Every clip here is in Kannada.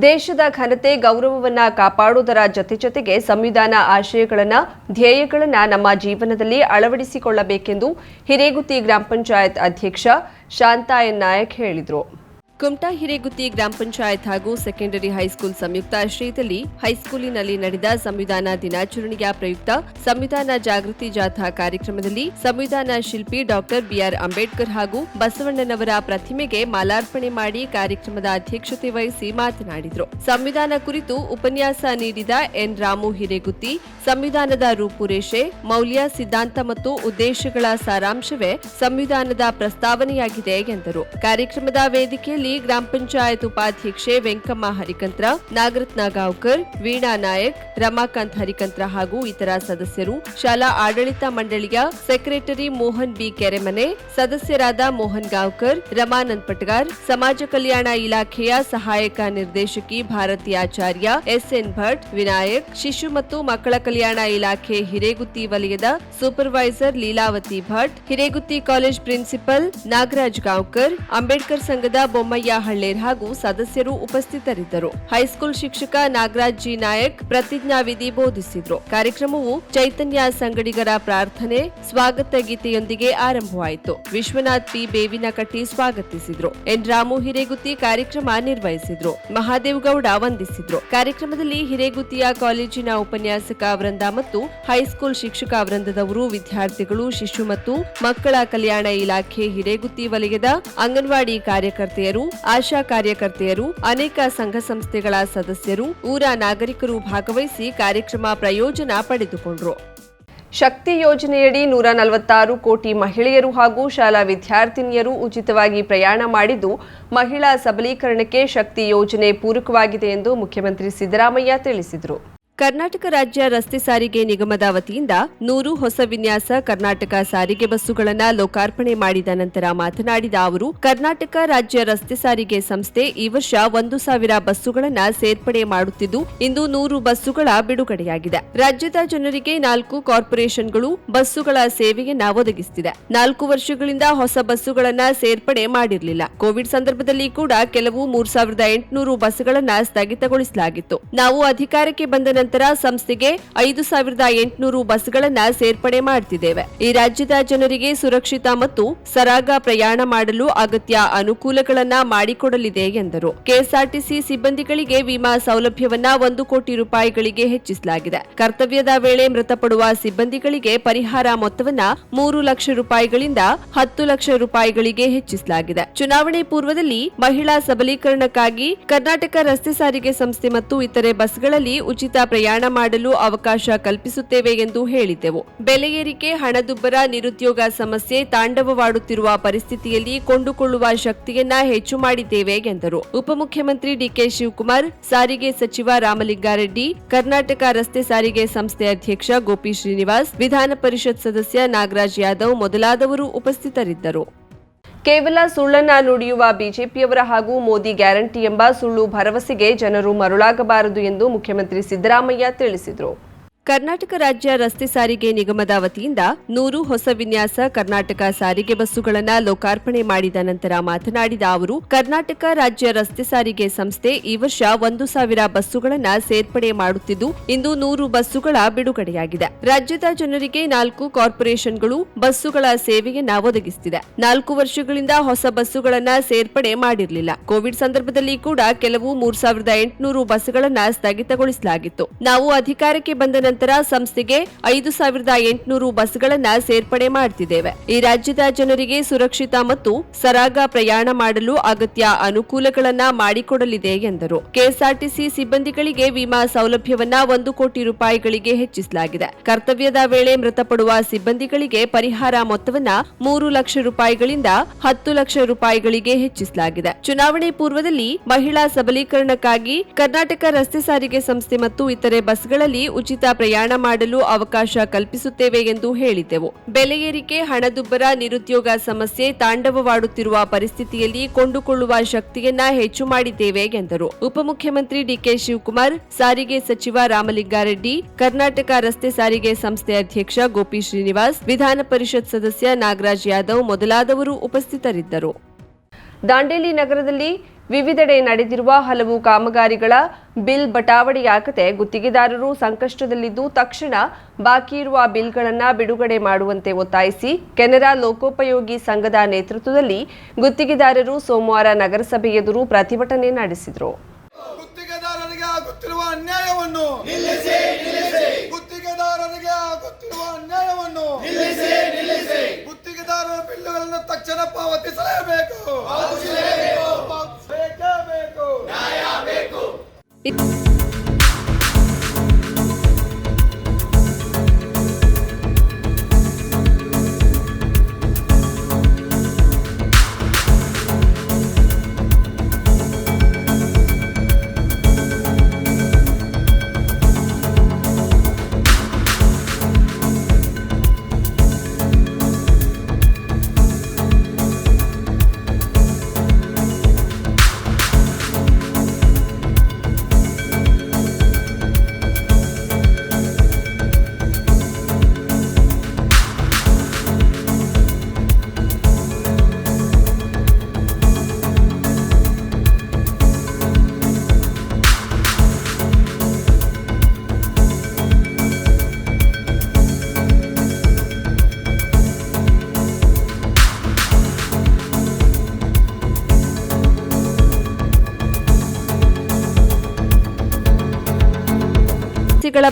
ದೇಶದ ಘನತೆ ಗೌರವವನ್ನ ಕಾಪಾಡುವುದರ ಜೊತೆ ಜೊತೆಗೆ ಸಂವಿಧಾನ ಆಶಯಗಳನ್ನ ಧ್ಯೇಯಗಳನ್ನ ನಮ್ಮ ಜೀವನದಲ್ಲಿ ಅಳವಡಿಸಿಕೊಳ್ಳಬೇಕೆಂದು ಹಿರೇಗುತ್ತಿ ಗ್ರಾಮ ಪಂಚಾಯತ್ ಅಧ್ಯಕ್ಷ ಶಾಂತಾಯನ್ ನಾಯಕ್ ಹೇಳಿದರು. ಕುಮಟಾ ಹಿರೇಗುತ್ತಿ ಗ್ರಾಮ ಪಂಚಾಯತ್ ಹಾಗೂ ಸೆಕೆಂಡರಿ ಹೈಸ್ಕೂಲ್ ಸಂಯುಕ್ತ ಆಶ್ರಯದಲ್ಲಿ ಹೈಸ್ಕೂಲಿನಲ್ಲಿ ನಡೆದ ಸಂವಿಧಾನ ದಿನಾಚರಣೆಯ ಪ್ರಯುಕ್ತ ಸಂವಿಧಾನ ಜಾಗೃತಿ ಜಾಥಾ ಕಾರ್ಯಕ್ರಮದಲ್ಲಿ ಸಂವಿಧಾನ ಶಿಲ್ಪಿ ಡಾಕ್ಟರ್ ಬಿಆರ್ ಅಂಬೇಡ್ಕರ್ ಹಾಗೂ ಬಸವಣ್ಣನವರ ಪ್ರತಿಮೆಗೆ ಮಾಲಾರ್ಪಣೆ ಮಾಡಿ ಕಾರ್ಯಕ್ರಮದ ಅಧ್ಯಕ್ಷತೆ ವಹಿಸಿ ಮಾತನಾಡಿದರು. ಸಂವಿಧಾನ ಕುರಿತು ಉಪನ್ಯಾಸ ನೀಡಿದ ಎನ್ ರಾಮು ಹಿರೇಗುತ್ತಿ, ಸಂವಿಧಾನದ ರೂಪುರೇಷೆ, ಮೌಲ್ಯ, ಸಿದ್ಧಾಂತ ಮತ್ತು ಉದ್ದೇಶಗಳ ಸಾರಾಂಶವೇ ಸಂವಿಧಾನದ ಪ್ರಸ್ತಾವನೆಯಾಗಿದೆ ಎಂದರು. ಕಾರ್ಯಕ್ರಮದ ವೇದಿಕೆಯಲ್ಲಿ ಗ್ರಾಮ ಪಂಚಾಯತ್ ಉಪಾಧ್ಯಕ್ಷೆ ವೆಂಕಮ್ಮ ಹರಿಕಂತ್ರ, ನಾಗರತ್ನ ಗಾವ್ಕರ್, ವೀಣಾ ನಾಯಕ್, ರಮಾಕಾಂತ್ ಹರಿಕಂತ್ರ ಹಾಗೂ ಇತರ ಸದಸ್ಯರು, ಶಾಲಾ ಆಡಳಿತ ಮಂಡಳಿಯ ಸೆಕ್ರೆಟರಿ ಮೋಹನ್ ಬಿ ಕೆರೆಮನೆ, ಸದಸ್ಯರಾದ ಮೋಹನ್ ಗಾವ್ಕರ್, ರಮಾನಂದ್ ಪಟ್ಗಾರ್, ಸಮಾಜ ಕಲ್ಯಾಣ ಇಲಾಖೆಯ ಸಹಾಯಕ ನಿರ್ದೇಶಕಿ ಭಾರತಿ ಆಚಾರ್ಯ, ಎಸ್ಎನ್ ಭಟ್, ವಿನಾಯಕ್, ಶಿಶು ಮತ್ತು ಮಕ್ಕಳ ಕಲ್ಯಾಣ ಇಲಾಖೆ ಹಿರೇಗುತ್ತಿ ವಲಯದ supervisor Leelavati Bhat, Hireguthi college principal Nagaraj Gaonkar, Ambedkar ಸಂಘದ ಬೊಮ್ಮಯ್ಯ ಹಳ್ಳೇರ್ ಹಾಗೂ ಸದಸ್ಯರು ಉಪಸ್ಥಿತರಿದ್ದರು. ಹೈಸ್ಕೂಲ್ ಶಿಕ್ಷಕ ನಾಗರಾಜ್ ಜಿ. ನಾಯಕ್ ಪ್ರತಿಜ್ಞಾವಿಧಿ ಬೋಧಿಸಿದ್ರು. ಕಾರ್ಯಕ್ರಮವು ಚೈತನ್ಯ ಸಂಗಡಿಗರ ಪ್ರಾರ್ಥನೆ, ಸ್ವಾಗತ ಗೀತೆಯೊಂದಿಗೆ ಆರಂಭವಾಯಿತು. ವಿಶ್ವನಾಥ್ ಪಿ. ಬೇವಿನಕಟ್ಟಿ ಸ್ವಾಗತಿಸಿದ್ರು. ಎನ್. ರಾಮು ಹಿರೇಗುತ್ತಿ ಕಾರ್ಯಕ್ರಮ ನಿರ್ವಹಿಸಿದ್ರು. ಮಹಾದೇವ್ ಗೌಡ ವಂದಿಸಿದ್ರು. ಕಾರ್ಯಕ್ರಮದಲ್ಲಿ ಹಿರೇಗುತ್ತಿಯ ಕಾಲೇಜಿನ ಉಪನ್ಯಾಸಕ ವೃಂದ ಮತ್ತು ಹೈಸ್ಕೂಲ್ ಶಿಕ್ಷಕ ವೃಂದದವರು ವಿದ್ಯಾರ್ಥಿಗಳು, ಶಿಶು ಮತ್ತು ಮಕ್ಕಳ ಕಲ್ಯಾಣ ಇಲಾಖೆ ಹಿರೇಗುತ್ತಿ ವಲಯದ ಅಂಗನವಾಡಿ ಕಾರ್ಯಕರ್ತೆಯರು ಆಶಾ ಕಾರ್ಯಕರ್ತೆಯರು, ಅನೇಕ ಸಂಘ ಸಂಸ್ಥೆಗಳ ಸದಸ್ಯರು, ಊರ ನಾಗರಿಕರು ಭಾಗವಹಿಸಿ ಕಾರ್ಯಕ್ರಮ ಪ್ರಯೋಜನ ಪಡೆದುಕೊಂಡರು. ಶಕ್ತಿ ಯೋಜನೆಯಡಿ ನೂರ ನಲವತ್ತಾರು ಕೋಟಿ ಮಹಿಳೆಯರು ಹಾಗೂ ಶಾಲಾ ವಿದ್ಯಾರ್ಥಿನಿಯರು ಉಚಿತವಾಗಿ ಪ್ರಯಾಣ ಮಾಡಿದ್ದು, ಮಹಿಳಾ ಸಬಲೀಕರಣಕ್ಕೆ ಶಕ್ತಿ ಯೋಜನೆ ಪೂರಕವಾಗಿದೆ ಎಂದು ಮುಖ್ಯಮಂತ್ರಿ ಸಿದ್ದರಾಮಯ್ಯ ತಿಳಿಸಿದರು. ಕರ್ನಾಟಕ ರಾಜ್ಯ ರಸ್ತೆ ಸಾರಿಗೆ ನಿಗಮದ ವತಿಯಿಂದ ನೂರು ಹೊಸ ವಿನ್ಯಾಸ ಕರ್ನಾಟಕ ಸಾರಿಗೆ ಬಸ್ಸುಗಳನ್ನು ಲೋಕಾರ್ಪಣೆ ಮಾಡಿದ ನಂತರ ಮಾತನಾಡಿದ ಅವರು, ಕರ್ನಾಟಕ ರಾಜ್ಯ ರಸ್ತೆ ಸಾರಿಗೆ ಸಂಸ್ಥೆ ಈ ವರ್ಷ ಒಂದು ಸಾವಿರ ಬಸ್ಸುಗಳನ್ನು ಸೇರ್ಪಡೆ ಮಾಡುತ್ತಿದ್ದು, ಇಂದು ನೂರು ಬಸ್ಸುಗಳ ಬಿಡುಗಡೆಯಾಗಿದೆ. ರಾಜ್ಯದ ಜನರಿಗೆ ನಾಲ್ಕು ಕಾರ್ಪೊರೇಷನ್ಗಳು ಬಸ್ಸುಗಳ ಸೇವೆಯನ್ನು ಒದಗಿಸುತ್ತಿದೆ ನಾಲ್ಕು ವರ್ಷಗಳಿಂದ ಹೊಸ ಬಸ್ಸುಗಳನ್ನು ಸೇರ್ಪಡೆ ಮಾಡಿರಲಿಲ್ಲ. ಕೋವಿಡ್ ಸಂದರ್ಭದಲ್ಲಿ ಕೂಡ ಕೆಲವು ಮೂರು ಸಾವಿರದ ಎಂಟುನೂರು ಬಸ್ಸುಗಳನ್ನ ಸ್ಥಗಿತಗೊಳಿಸಲಾಗಿತ್ತು. ನಾವು ಅಧಿಕಾರಕ್ಕೆ ಬಂದ ನಂತರ ಸಂಸ್ಥೆಗೆ ಐದು ಸಾವಿರದ ಎಂಟುನೂರು ಬಸ್ಗಳನ್ನು ಸೇರ್ಪಡೆ ಮಾಡುತ್ತಿದ್ದೇವೆ ಈ ರಾಜ್ಯದ ಜನರಿಗೆ ಸುರಕ್ಷಿತ ಮತ್ತು ಸರಾಗ ಪ್ರಯಾಣ ಮಾಡಲು ಅಗತ್ಯ ಅನುಕೂಲಗಳನ್ನು ಮಾಡಿಕೊಡಲಿದೆ ಎಂದರು. ಕೆಎಸ್ಆರ್ಟಿಸಿ ಸಿಬ್ಬಂದಿಗಳಿಗೆ ವಿಮಾ ಸೌಲಭ್ಯವನ್ನ ಒಂದು ಕೋಟಿ ರೂಪಾಯಿಗಳಿಗೆ ಹೆಚ್ಚಿಸಲಾಗಿದೆ. ಕರ್ತವ್ಯದ ವೇಳೆ ಮೃತಪಡುವ ಸಿಬ್ಬಂದಿಗಳಿಗೆ ಪರಿಹಾರ ಮೊತ್ತವನ್ನ ಮೂರು ಲಕ್ಷ ರೂಪಾಯಿಗಳಿಂದ ಹತ್ತು ಲಕ್ಷ ರೂಪಾಯಿಗಳಿಗೆ ಹೆಚ್ಚಿಸಲಾಗಿದೆ. ಚುನಾವಣೆ ಪೂರ್ವದಲ್ಲಿ ಮಹಿಳಾ ಸಬಲೀಕರಣಕ್ಕಾಗಿ ಕರ್ನಾಟಕ ರಸ್ತೆ ಸಾರಿಗೆ ಸಂಸ್ಥೆ ಮತ್ತು ಇತರೆ ಬಸ್ಗಳಲ್ಲಿ ಉಚಿತ ಪ್ರಯಾಣ ಮಾಡಲು ಅವಕಾಶ ಕಲ್ಪಿಸುತ್ತೇವೆ ಎಂದು ಹೇಳಿದ್ದೆವು. ಬೆಲೆ ಏರಿಕೆ, ಹಣದುಬ್ಬರ, ನಿರುದ್ಯೋಗ ಸಮಸ್ಯೆ, ತಾಂಡವವಾಡುತ್ತಿರುವ ಪರಿಸ್ಥಿತಿಯಲ್ಲಿ ಕೊಂಡುಕೊಳ್ಳುವ ಶಕ್ತಿಯನ್ನ ಹೆಚ್ಚು ಮಾಡಿದ್ದೇವೆ ಎಂದರು. ಉಪಮುಖ್ಯಮಂತ್ರಿ ಡಿಕೆ ಶಿವಕುಮಾರ್, ಸಾರಿಗೆ ಸಚಿವ ರಾಮಲಿಂಗಾರೆಡ್ಡಿ, ಕರ್ನಾಟಕ ರಸ್ತೆ ಸಾರಿಗೆ ಸಂಸ್ಥೆ ಅಧ್ಯಕ್ಷ ಗೋಪಿ ಶ್ರೀನಿವಾಸ್, ವಿಧಾನ ಪರಿಷತ್ ಸದಸ್ಯ ನಾಗರಾಜ್ ಯಾದವ್ ಮೊದಲಾದವರು ಉಪಸ್ಥಿತರಿದ್ದರು. ಕೇವಲ ಸುಳ್ಳನ್ನ ನುಡಿಯುವ ಬಿಜೆಪಿಯವರ ಹಾಗೂ ಮೋದಿ ಗ್ಯಾರಂಟಿ ಎಂಬ ಸುಳ್ಳು ಭರವಸೆಗೆ ಜನರು ಮರುಳಾಗಬಾರದು ಎಂದು ಮುಖ್ಯಮಂತ್ರಿ ಸಿದ್ದರಾಮಯ್ಯ ತಿಳಿಸಿದರು. ಕರ್ನಾಟಕ ರಾಜ್ಯ ರಸ್ತೆ ಸಾರಿಗೆ ನಿಗಮದ ವತಿಯಿಂದ ನೂರು ಹೊಸ ವಿನ್ಯಾಸ ಕರ್ನಾಟಕ ಸಾರಿಗೆ ಬಸ್ಸುಗಳನ್ನು ಲೋಕಾರ್ಪಣೆ ಮಾಡಿದ ನಂತರ ಮಾತನಾಡಿದ ಅವರು, ಕರ್ನಾಟಕ ರಾಜ್ಯ ರಸ್ತೆ ಸಾರಿಗೆ ಸಂಸ್ಥೆ ಈ ವರ್ಷ ಒಂದು ಸಾವಿರ ಬಸ್ಸುಗಳನ್ನ ಸೇರ್ಪಡೆ ಮಾಡುತ್ತಿದ್ದು, ಇಂದು ನೂರು ಬಸ್ಸುಗಳ ಬಿಡುಗಡೆಯಾಗಿದೆ. ರಾಜ್ಯದ ಜನರಿಗೆ ನಾಲ್ಕು ಕಾರ್ಪೊರೇಷನ್ಗಳು ಬಸ್ಸುಗಳ ಸೇವೆಯನ್ನ ಒದಗಿಸುತ್ತಿದೆ ನಾಲ್ಕು ವರ್ಷಗಳಿಂದ ಹೊಸ ಬಸ್ಸುಗಳನ್ನ ಸೇರ್ಪಡೆ ಮಾಡಿರಲಿಲ್ಲ. ಕೋವಿಡ್ ಸಂದರ್ಭದಲ್ಲಿ ಕೂಡ ಕೆಲವು ಮೂರ್ ಸಾವಿರದ ಎಂಟುನೂರು ಬಸ್ಗಳನ್ನ ಸ್ಥಗಿತಗೊಳಿಸಲಾಗಿತ್ತು. ನಾವು ಅಧಿಕಾರಕ್ಕೆ ಬಂದ ನಂತರ ಸಂಸ್ಥೆಗೆ ಐದು ಸಾವಿರದ ಎಂಟುನೂರು ಬಸ್ಗಳನ್ನು ಸೇರ್ಪಡೆ ಮಾಡುತ್ತಿದ್ದೇವೆ ಈ ರಾಜ್ಯದ ಜನರಿಗೆ ಸುರಕ್ಷಿತ ಮತ್ತು ಸರಾಗ ಪ್ರಯಾಣ ಮಾಡಲು ಅಗತ್ಯ ಅನುಕೂಲಗಳನ್ನ ಮಾಡಿಕೊಡಲಿದೆ ಎಂದರು. ಕೆಎಸ್ಆರ್ಟಿಸಿ ಸಿಬ್ಬಂದಿಗಳಿಗೆ ವಿಮಾ ಸೌಲಭ್ಯವನ್ನ ಒಂದು ಕೋಟಿ ರೂಪಾಯಿಗಳಿಗೆ ಹೆಚ್ಚಿಸಲಾಗಿದೆ. ಕರ್ತವ್ಯದ ವೇಳೆ ಮೃತಪಡುವ ಸಿಬ್ಬಂದಿಗಳಿಗೆ ಪರಿಹಾರ ಮೊತ್ತವನ್ನ ಮೂರು ಲಕ್ಷ ರೂಪಾಯಿಗಳಿಂದ ಹತ್ತು ಲಕ್ಷ ರೂಪಾಯಿಗಳಿಗೆ ಹೆಚ್ಚಿಸಲಾಗಿದೆ. ಚುನಾವಣೆ ಪೂರ್ವದಲ್ಲಿ ಮಹಿಳಾ ಸಬಲೀಕರಣಕ್ಕಾಗಿ ಕರ್ನಾಟಕ ರಸ್ತೆ ಸಾರಿಗೆ ಸಂಸ್ಥೆ ಮತ್ತು ಇತರೆ ಬಸ್ಗಳಲ್ಲಿ ಉಚಿತ ಪ್ರಯಾಣ ಮಾಡಲು ಅವಕಾಶ ಕಲ್ಪಿಸುತ್ತೇವೆ ಎಂದು ಹೇಳಿದ್ದೆವು. ಬೆಲೆ ಏರಿಕೆ, ಹಣದುಬ್ಬರ, ನಿರುದ್ಯೋಗ ಸಮಸ್ಯೆ, ತಾಂಡವವಾಡುತ್ತಿರುವ ಪರಿಸ್ಥಿತಿಯಲ್ಲಿ ಕೊಂಡುಕೊಳ್ಳುವ ಶಕ್ತಿಯನ್ನ ಹೆಚ್ಚು ಮಾಡಿದ್ದೇವೆ ಎಂದರು. ಉಪಮುಖ್ಯಮಂತ್ರಿ ಡಿಕೆ ಶಿವಕುಮಾರ್, ಸಾರಿಗೆ ಸಚಿವ ರಾಮಲಿಂಗಾರೆಡ್ಡಿ, ಕರ್ನಾಟಕ ರಸ್ತೆ ಸಾರಿಗೆ ಸಂಸ್ಥೆ ಅಧ್ಯಕ್ಷ ಗೋಪಿ ಶ್ರೀನಿವಾಸ್, ವಿಧಾನ ಪರಿಷತ್ ಸದಸ್ಯ ನಾಗರಾಜ್ ಯಾದವ್ ಮೊದಲಾದವರು ಉಪಸ್ಥಿತರಿದ್ದರು. ದಾಂಡೇಲಿ ನಗರದಲ್ಲಿ ವಿವಿಧೆಡೆ ನಡೆದಿರುವ ಹಲವು ಕಾಮಗಾರಿಗಳ ಬಿಲ್ ಬಟಾವಣೆಯಾಗದೆ ಗುತ್ತಿಗೆದಾರರು ಸಂಕಷ್ಟದಲ್ಲಿದ್ದು ತಕ್ಷಣ ಬಾಕಿ ಇರುವ ಬಿಲ್ಗಳನ್ನು ಬಿಡುಗಡೆ ಮಾಡುವಂತೆ ಒತ್ತಾಯಿಸಿ ಕೆನರಾ ಲೋಕೋಪಯೋಗಿ ಸಂಘದ ನೇತೃತ್ವದಲ್ಲಿ ಗುತ್ತಿಗೆದಾರರು ಸೋಮವಾರ ನಗರಸಭೆ ಎದುರು ಪ್ರತಿಭಟನೆ ನಡೆಸಿದರು. ಗುತ್ತಿಗೆದಾರರಿಗೆ ಆಗುತ್ತಿರುವ ಅನ್ಯಾಯವನ್ನು ಗುತ್ತಿಗೆದಾರರಿಗೆ ಆಗುತ್ತಿರುವ ಅನ್ಯಾಯವನ್ನು ಗುತ್ತಿಗೆದಾರರ ಬಿಲ್ಲುಗಳನ್ನು ತಕ್ಷಣ ಪಾವತಿಸಲೇಬೇಕು. ಬೇಕೇ It's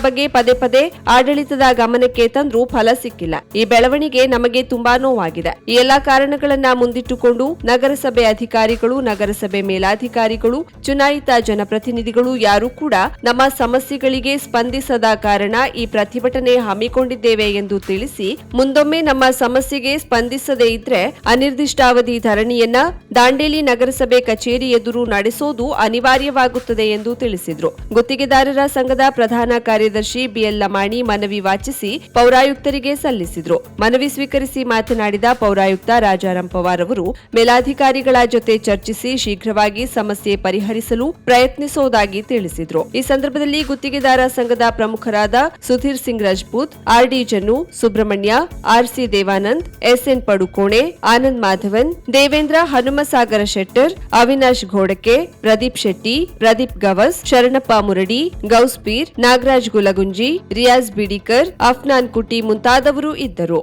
ಬಗ್ಗೆ ಪದೇ ಪದೇ ಆಡಳಿತದ ಗಮನಕ್ಕೆ ತಂದ್ರೂ ಫಲ ಸಿಕ್ಕಿಲ್ಲ. ಈ ಬೆಳವಣಿಗೆ ನಮಗೆ ತುಂಬಾ ನೋವಾಗಿದೆ. ಈ ಎಲ್ಲಾ ಕಾರಣಗಳನ್ನ ಮುಂದಿಟ್ಟುಕೊಂಡು ನಗರಸಭೆ ಅಧಿಕಾರಿಗಳು, ನಗರಸಭೆ ಮೇಲಾಧಿಕಾರಿಗಳು, ಚುನಾಯಿತ ಜನಪ್ರತಿನಿಧಿಗಳು ಯಾರೂ ಕೂಡ ನಮ್ಮ ಸಮಸ್ಯೆಗಳಿಗೆ ಸ್ಪಂದಿಸದ ಕಾರಣ ಈ ಪ್ರತಿಭಟನೆ ಹಮ್ಮಿಕೊಂಡಿದ್ದೇವೆ ಎಂದು ತಿಳಿಸಿ, ಮುಂದೊಮ್ಮೆ ನಮ್ಮ ಸಮಸ್ಯೆಗೆ ಸ್ಪಂದಿಸದೇ ಇದ್ರೆ ಅನಿರ್ದಿಷ್ಟಾವಧಿ ಧರಣಿಯನ್ನ ದಾಂಡೇಲಿ ನಗರಸಭೆ ಕಚೇರಿ ಎದುರು ನಡೆಸೋದು ಅನಿವಾರ್ಯವಾಗುತ್ತದೆ ಎಂದು ತಿಳಿಸಿದ್ರು. ಗುತ್ತಿಗೆದಾರರ ಸಂಘದ ಪ್ರಧಾನ ಕಾರ್ಯದರ್ಶಿ ಬಿಎಲ್ ಲಮಾಣಿ ಮನವಿ ವಾಚಿಸಿ ಪೌರಾಯುಕ್ತರಿಗೆ ಸಲ್ಲಿಸಿದರು. ಮನವಿ ಸ್ವೀಕರಿಸಿ ಮಾತನಾಡಿದ ಪೌರಾಯುಕ್ತ ರಾಜಾರಾಂ ಪವಾರ್ ಅವರು, ಮೇಲಾಧಿಕಾರಿಗಳ ಜೊತೆ ಚರ್ಚಿಸಿ ಶೀಘ್ರವಾಗಿ ಸಮಸ್ಯೆ ಪರಿಹರಿಸಲು ಪ್ರಯತ್ನಿಸುವುದಾಗಿ ತಿಳಿಸಿದರು. ಈ ಸಂದರ್ಭದಲ್ಲಿ ಗುತ್ತಿಗೆದಾರ ಸಂಘದ ಪ್ರಮುಖರಾದ Sudhir Singh Rajput R D Jannu, Subrahmanya R C Devanand, S N Padukone, Anand Madhavan, Devendra Hanumasagar Shettar, Avinash Ghodke, Pradeep Shetty, Pradeep Gavas, Sharanappa Muradi, Gouspeer, Nagaraj Gulagunji Riyaz Bidikar, Afnan Kutti ಮುಂತಾದವರು ಇದ್ದರು.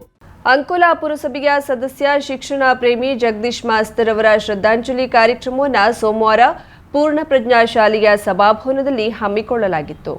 ಅಂಕೋಲಾ ಪುರಸಭೆಯ ಸದಸ್ಯ, ಶಿಕ್ಷಣ ಪ್ರೇಮಿ ಜಗದೀಶ್ ಮಾಸ್ತರ್ ಅವರ ಶ್ರದ್ಧಾಂಜಲಿ ಕಾರ್ಯಕ್ರಮವನ್ನು ಸೋಮವಾರ ಪೂರ್ಣ ಪ್ರಜ್ಞಾ ಶಾಲೆಯ ಸಭಾಭವನದಲ್ಲಿ ಹಮ್ಮಿಕೊಳ್ಳಲಾಗಿತ್ತು.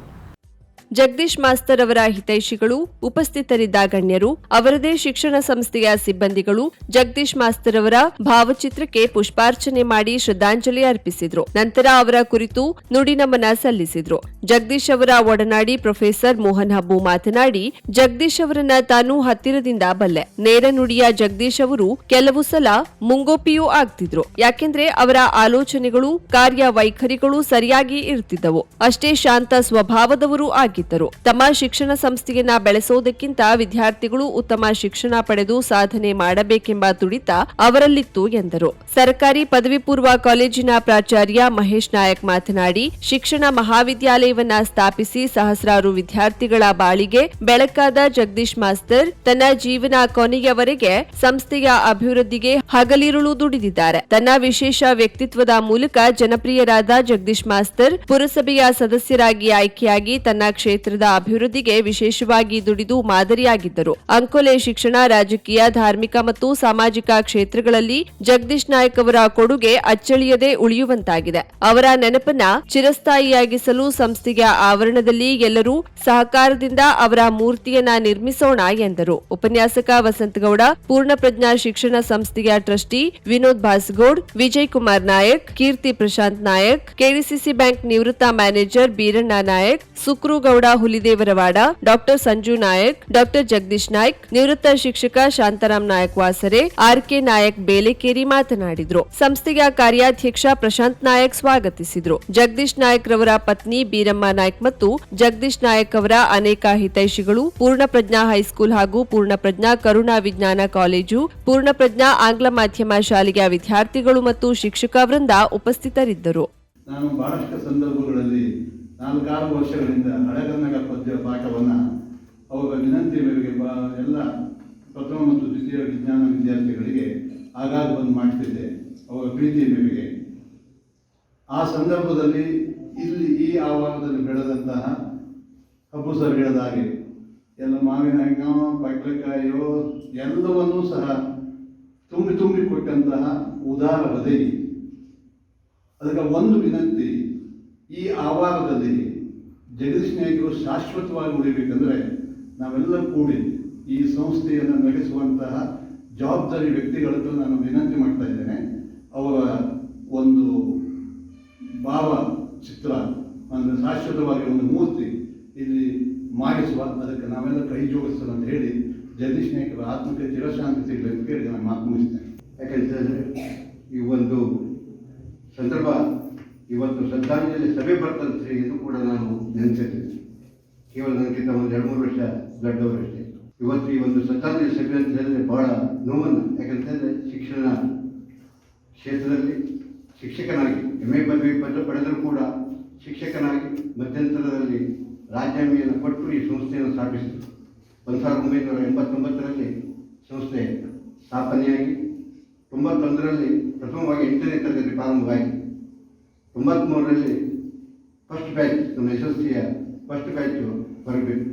ಜಗದೀಶ್ ಮಾಸ್ತರ್ ಅವರ ಹಿತೈಷಿಗಳು, ಉಪಸ್ಥಿತರಿದ್ದ ಗಣ್ಯರು, ಅವರದೇ ಶಿಕ್ಷಣ ಸಂಸ್ಥೆಯ ಸಿಬ್ಬಂದಿಗಳು, ಜಗದೀಶ್ ಮಾಸ್ತರ್ ಅವರ ಭಾವಚಿತ್ರಕ್ಕೆ ಪುಷ್ಪಾರ್ಚನೆ ಮಾಡಿ ಶ್ರದ್ಧಾಂಜಲಿ ಅರ್ಪಿಸಿದ್ರು. ನಂತರ ಅವರ ಕುರಿತು ನುಡಿ ನಮನ ಸಲ್ಲಿಸಿದ್ರು. ಜಗದೀಶ್ ಅವರ ಒಡನಾಡಿ ಪ್ರೊಫೆಸರ್ ಮೋಹನ್ ಹಬ್ಬು ಮಾತನಾಡಿ, ಜಗದೀಶ್ ಅವರನ್ನ ತಾನು ಹತ್ತಿರದಿಂದ ಬಲ್ಲೆ. ನೇರ ನುಡಿಯ ಜಗದೀಶ್ ಅವರು ಕೆಲವು ಸಲ ಮುಂಗೋಪಿಯೂ ಆಗ್ತಿದ್ರು. ಯಾಕೆಂದ್ರೆ ಅವರ ಆಲೋಚನೆಗಳು, ಕಾರ್ಯ ವೈಖರಿಗಳು ಸರಿಯಾಗಿ ಇರ್ತಿದ್ದವು. ಅಷ್ಟೇ ಶಾಂತ ಸ್ವಭಾವದವರು ಆಗಿದ್ದರು ತಮ್ಮ ಶಿಕ್ಷಣ ಸಂಸ್ಥೆಯನ್ನ ಬೆಳೆಸೋದಕ್ಕಿಂತ ವಿದ್ಯಾರ್ಥಿಗಳು ಉತ್ತಮ ಶಿಕ್ಷಣ ಪಡೆದು ಸಾಧನೆ ಮಾಡಬೇಕೆಂಬ ತುಡಿತ ಅವರಲ್ಲಿತ್ತು ಎಂದರು. ಸರ್ಕಾರಿ ಪದವಿ ಪೂರ್ವ ಕಾಲೇಜಿನ ಪ್ರಾಚಾರ್ಯ ಮಹೇಶ್ ನಾಯಕ್ ಮಾತನಾಡಿ, ಶಿಕ್ಷಣ ಮಹಾವಿದ್ಯಾಲಯವನ್ನ ಸ್ಥಾಪಿಸಿ ಸಹಸ್ರಾರು ವಿದ್ಯಾರ್ಥಿಗಳ ಬಾಳಿಗೆ ಬೆಳಕಾದ ಜಗದೀಶ್ ಮಾಸ್ತರ್ ತನ್ನ ಜೀವನ ಕೊನೆಯವರೆಗೆ ಸಂಸ್ಥೆಯ ಅಭಿವೃದ್ಧಿಗೆ ಹಗಲಿರುಳು ದುಡಿದಿದ್ದಾರೆ. ತನ್ನ ವಿಶೇಷ ವ್ಯಕ್ತಿತ್ವದ ಮೂಲಕ ಜನಪ್ರಿಯರಾದ ಜಗದೀಶ್ ಮಾಸ್ತರ್ ಪುರಸಭೆಯ ಸದಸ್ಯರಾಗಿ ಆಯ್ಕೆಯಾಗಿ ತನ್ನ ಕ್ಷೇತ್ರದ ಅಭಿವೃದ್ಧಿಗೆ ವಿಶೇಷವಾಗಿ ದುಡಿದು ಮಾದರಿಯಾಗಿದ್ದರು. ಅಂಕೋಲೆ ಶಿಕ್ಷಣ ರಾಜಕೀಯ, ಧಾರ್ಮಿಕ ಮತ್ತು ಸಾಮಾಜಿಕ ಕ್ಷೇತ್ರಗಳಲ್ಲಿ ಜಗದೀಶ್ ನಾಯಕ್ ಅವರ ಕೊಡುಗೆ ಅಚ್ಚಳಿಯದೆ ಉಳಿಯುವಂತಾಗಿದೆ. ಅವರ ನೆನಪನ್ನ ಚಿರಸ್ಥಾಯಿಯಾಗಿಸಲು ಸಂಸ್ಥೆಯ ಆವರಣದಲ್ಲಿ ಎಲ್ಲರೂ ಸಹಕಾರದಿಂದ ಅವರ ಮೂರ್ತಿಯನ್ನ ನಿರ್ಮಿಸೋಣ ಎಂದರು. ಉಪನ್ಯಾಸಕ ವಸಂತಗೌಡ, ಪೂರ್ಣ ಪ್ರಜ್ಞಾ ಶಿಕ್ಷಣ ಸಂಸ್ಥೆಯ trustee Vinod Basgowda, Vijay Kumar Nayak, Keerti Prashant Nayak, KDCC bank ನಿವೃತ್ತ manager Beeranna Nayak, Sukrugowda Hulidevarwada doctor Sanju Nayak, doctor Jagadish Naik, ನಿವೃತ್ತ ಶಿಕ್ಷಕ ಶಾಂತರಾಮ್ ನಾಯಕ್ ವಾಸರೆ, ಆರ್ ಕೆ ನಾಯಕ್ ಬೇಲೆಕೇರಿ ಮಾತನಾಡಿದರು. ಸಂಸ್ಥೆಯ ಕಾರ್ಯಾಧ್ಯಕ್ಷ ಪ್ರಶಾಂತ್ ನಾಯಕ್ ಸ್ವಾಗತಿಸಿದರು. ಜಗದೀಶ್ ನಾಯಕ್ ರವರ ಪತ್ನಿ ಬೀರಮ್ಮ ನಾಯ್ಕ್ ಮತ್ತು ಜಗದೀಶ್ ನಾಯಕ್ ಅವರ ಅನೇಕ ಹಿತೈಷಿಗಳು ಪೂರ್ಣಪ್ರಜ್ಞಾ ಹೈಸ್ಕೂಲ್ ಹಾಗೂ ಪೂರ್ಣಪ್ರಜ್ಞಾ ಕರುಣಾ ವಿಜ್ಞಾನ ಕಾಲೇಜು ಪೂರ್ಣಪ್ರಜ್ಞಾ ಆಂಗ್ಲ ಮಾಧ್ಯಮ ಶಾಲೆಯ ವಿದ್ಯಾರ್ಥಿಗಳು ಮತ್ತು ಶಿಕ್ಷಕ ವೃಂದ ಉಪಸ್ಥಿತರಿದ್ದರು. ನಾನು ಬಹಳಷ್ಟು ಸಂದರ್ಭಗಳಲ್ಲಿ ನಾಲ್ಕಾರು ವರ್ಷಗಳಿಂದ ಹಳೆಗನ್ನಡ ಪದ್ಯ ಪಾಠವನ್ನು ಅವರ ವಿನಂತಿ ಮೇರೆಗೆ ಬ, ಎಲ್ಲ ಪ್ರಥಮ ಮತ್ತು ದ್ವಿತೀಯ ವಿಜ್ಞಾನ ವಿದ್ಯಾರ್ಥಿಗಳಿಗೆ ಆಗಾಗ ಬಂದು ಮಾಡ್ತಿದ್ದೆ ಅವರ ಪ್ರೀತಿ ಮೇರೆಗೆ. ಆ ಸಂದರ್ಭದಲ್ಲಿ ಇಲ್ಲಿ ಈ ಆವರಣದಲ್ಲಿ ಬೆಳೆದಂತಹ ಕಬ್ಬು ಸರ್ ಹೇಳಿದ ಹಾಗೆ ಎಲ್ಲ ಮಾವಿನ ಹಣ್ಣು ಪಟ್ಲಕಾಯೋ ಎಲ್ಲವನ್ನೂ ಸಹ ತುಂಬಿ ತುಂಬಿ ಕೊಟ್ಟಂತಹ ಉದಾರ ಹೃದಯ ಅದಕ್ಕೆ ಒಂದು ವಿನಂತಿ ಈ ಆವಾರದಲ್ಲಿ ಜಗದೀಶ್ ನಾಯಕರು ಶಾಶ್ವತವಾಗಿ ಉಳಿಬೇಕಂದ್ರೆ ನಾವೆಲ್ಲ ಕೂಡಿ ಈ ಸಂಸ್ಥೆಯನ್ನು ನಡೆಸುವಂತಹ ಜವಾಬ್ದಾರಿ ವ್ಯಕ್ತಿಗಳದ್ದು ನಾನು ವಿನಂತಿ ಮಾಡ್ತಾ ಇದ್ದೇನೆ. ಅವರ ಒಂದು ಭಾವ ಚಿತ್ರ, ಅಂದರೆ ಶಾಶ್ವತವಾಗಿ ಒಂದು ಮೂರ್ತಿ ಇಲ್ಲಿ ಮಾಡಿಸುವ, ಅದಕ್ಕೆ ನಾವೆಲ್ಲ ಕೈ ಜೋಡಿಸೋಣ ಅಂತ ಹೇಳಿ ಜಗದೀಶ್ ನಾಯಕರ ಆತ್ಮಕ್ಕೆ ಚಿರಶಾಂತಿ ಸಿಗಲಿ ಅಂತ ನಾನು ಮಾತು ಮುಗಿಸ್ತೇನೆ. ಯಾಕಂತಂದರೆ ಈ ಒಂದು ಸಂದರ್ಭ ಇವತ್ತು ಶ್ರದ್ಧಾಂಜಲಿ ಸಭೆ ಬರ್ತಂತೆ ಇದು ಕೂಡ ನಾನು ನೆನೆಸಿದ್ದೀನಿ ಕೇವಲ ನನಗಿಂತ ಒಂದು ಎರಡು ಮೂರು ವರ್ಷ ದೊಡ್ಡವರಷ್ಟೇ. ಇವತ್ತು ಈ ಒಂದು ಶ್ರದ್ಧಾಂಜಲಿ ಸಭೆ ಅಂತ ಹೇಳಿದ್ರೆ ಬಹಳ ನೋವನ್ನು. ಯಾಕಂತಂದರೆ ಶಿಕ್ಷಣ ಕ್ಷೇತ್ರದಲ್ಲಿ ಶಿಕ್ಷಕನಾಗಿ ಎಂ ಎ ಪದವಿ ಪತ್ರ ಪಡೆದರೂ ಕೂಡ ಶಿಕ್ಷಕನಾಗಿ ಮಧ್ಯಂತರದಲ್ಲಿ ರಾಜ್ಯಾಂಗಿಯನ್ನು ಕೊಟ್ಟು ಈ ಸಂಸ್ಥೆಯನ್ನು ಸ್ಥಾಪಿಸಿದರು. ಒಂದು ಸಾವಿರದ ಒಂಬೈನೂರ ಎಂಬತ್ತೊಂಬತ್ತರಲ್ಲಿ ಸಂಸ್ಥೆ ಸ್ಥಾಪನೆಯಾಗಿ, ತೊಂಬತ್ತೊಂದರಲ್ಲಿ ಪ್ರಥಮವಾಗಿ ಎಂಟನೇ ತರಗತಿ ಪ್ರಾರಂಭವಾಯಿತು. ತೊಂಬತ್ತ್ಮೂರರಲ್ಲಿ ಫಸ್ಟ್ ಬ್ಯಾಚ್ ನಮ್ಮ ಯಶಸ್ವಿಯ ಫಸ್ಟ್ ಬ್ಯಾಚು ಬರಬೇಕು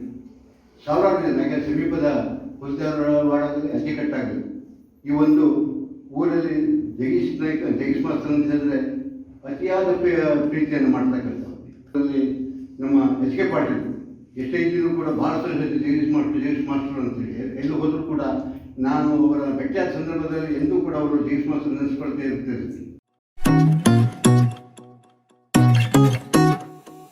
ಸಾವಿರಾರು ಜನ ಸಮೀಪದ ಹುಲ್ದಾರವಾಡದಲ್ಲಿ ಅಚ್ಚುಕಟ್ಟಾಗಲಿ ಈ ಒಂದು ಊರಲ್ಲಿ ಜಗೀಶ್ ನಾಯ್ಕ ಜಗೀಶ್ ಮಾಸ್ತರ್ ಅಂತ ಹೇಳಿದ್ರೆ ಅತಿಯಾದ ಪ್ರೀ- ಪ್ರೀತಿಯನ್ನು ಮಾಡ್ತಕ್ಕಂಥದ್ದು ಅದರಲ್ಲಿ ನಮ್ಮ ಎಚ್ ಕೆ ಪಾಟೀಲ್, ಎಷ್ಟೇ ಇದ್ದರೂ ಕೂಡ ಭಾರತದ ಜೊತೆ ಜಗದೀಶ್ ಮಾಸ್ಟರ್ ಜಗದೀಶ್ ಮಾಸ್ಟರ್ ಅಂತೇಳಿ ಎಲ್ಲಿ ಹೋದರೂ ಕೂಡ ನಾನು ಅವರ ಭೇಟಿಯಾದ ಸಂದರ್ಭದಲ್ಲಿ ಎಂದೂ ಕೂಡ ಅವರು ಜಗದೀಶ್ ಮಾಸ್ಟರ್ ನೆನೆಸ್ಕೊಳ್ತೇ ಇರ್ತಾರೆ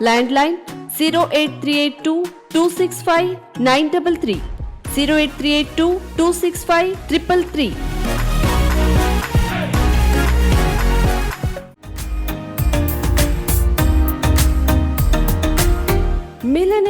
Landline zero eight three eight two two six five nine double three zero eight three eight two two six five triple three